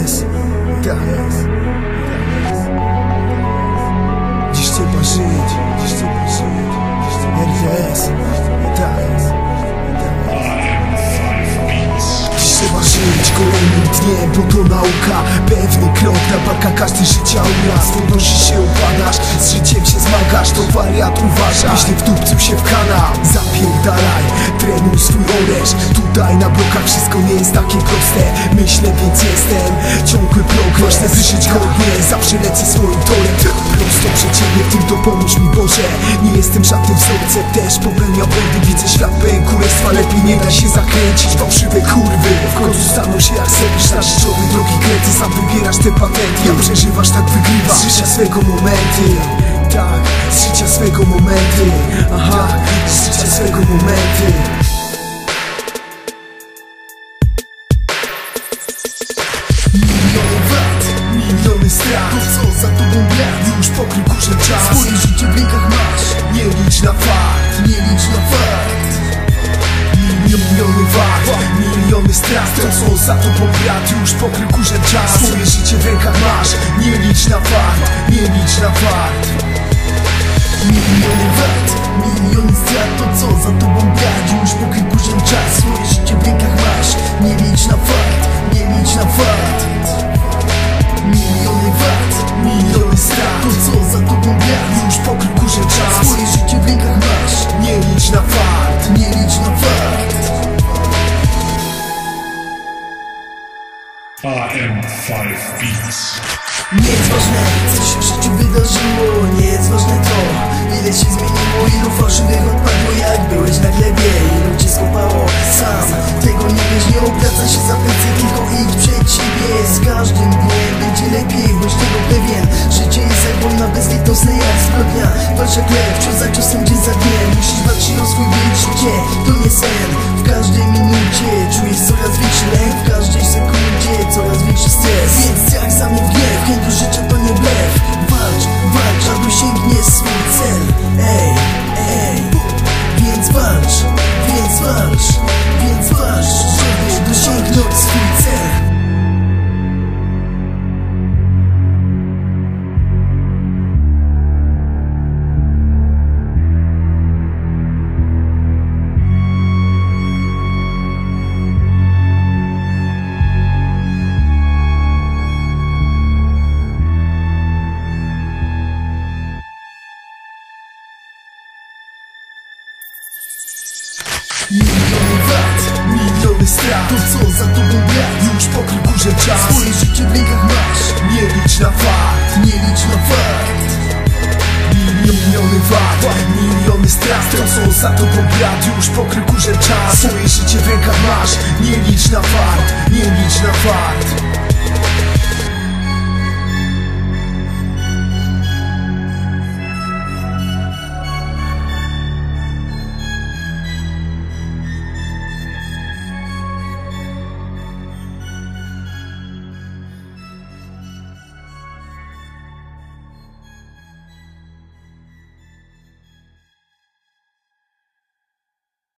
Dallas, Dallas, Dallas. Dziś trzeba żyć, dziś trzeba żyć, RWS, Dallas, Dallas. Dziś trzeba żyć kolejnym dniem, bo to nauka. Pewny krok na baka każdy życia obraz Podnosi się upadasz, z życiem się zmagasz To wariat uważa, jeśli wtupcił się w kanał Zapierdalaj, trenuj swój oręż. Tutaj na blokach wszystko nie jest takie proste. Myślę więcej Ważne wyżyć godnie, zawsze lecę swoim torem Prosto przed ciebie, tym to pomóż mi Boże. Nie jestem żadnym wzorcem, też popełniam błędy. Widzę świat pełen kurestwa, lepiej nie da się zakręcić Fałszywe kurwy, w końcu staną się jak serwisz Na życiowej drogi kręty, sam wybierasz te patenty. Jak przeżywasz, tak wygrywasz Z życia swego momenty. Tak, z życia swego momenty. Aha, z życia swego momenty kurzem czas. Swoje życie w rękach masz, nie licz na fakt Nie licz na fakt. Miliony wat, miliony strat. To co za tobą brat, już pokrył kurzem czas. Swoje życie w rękach masz, nie licz na fakt Nie licz na fakt AM5 Beats. Nie jest ważne, co się w życiu wydarzyło Nie jest ważne to, ile się zmieniło Ilu fałszywych odpadło, jak byłeś na glebie Ilu cię skopało sam Tego nie wiesz, nie obraca się za plecy Tylko idź przed Z każdym dniem będzie lepiej Bądź tego pewien Życie jest jak wojna bezlitosna jak zbrodnia Walcz jak lew, cios za ciosem, Miliony wat, miliony strat To co za tobą brat, już pokrył kurzem czas Swoje życie w rękach masz, nie licz na fakt Nie licz na fakt Miliony wat, miliony strat To co za tobą brat, już pokrył kurzem czas Swoje życie w rękach masz, nie licz na fakt Nie licz na fakt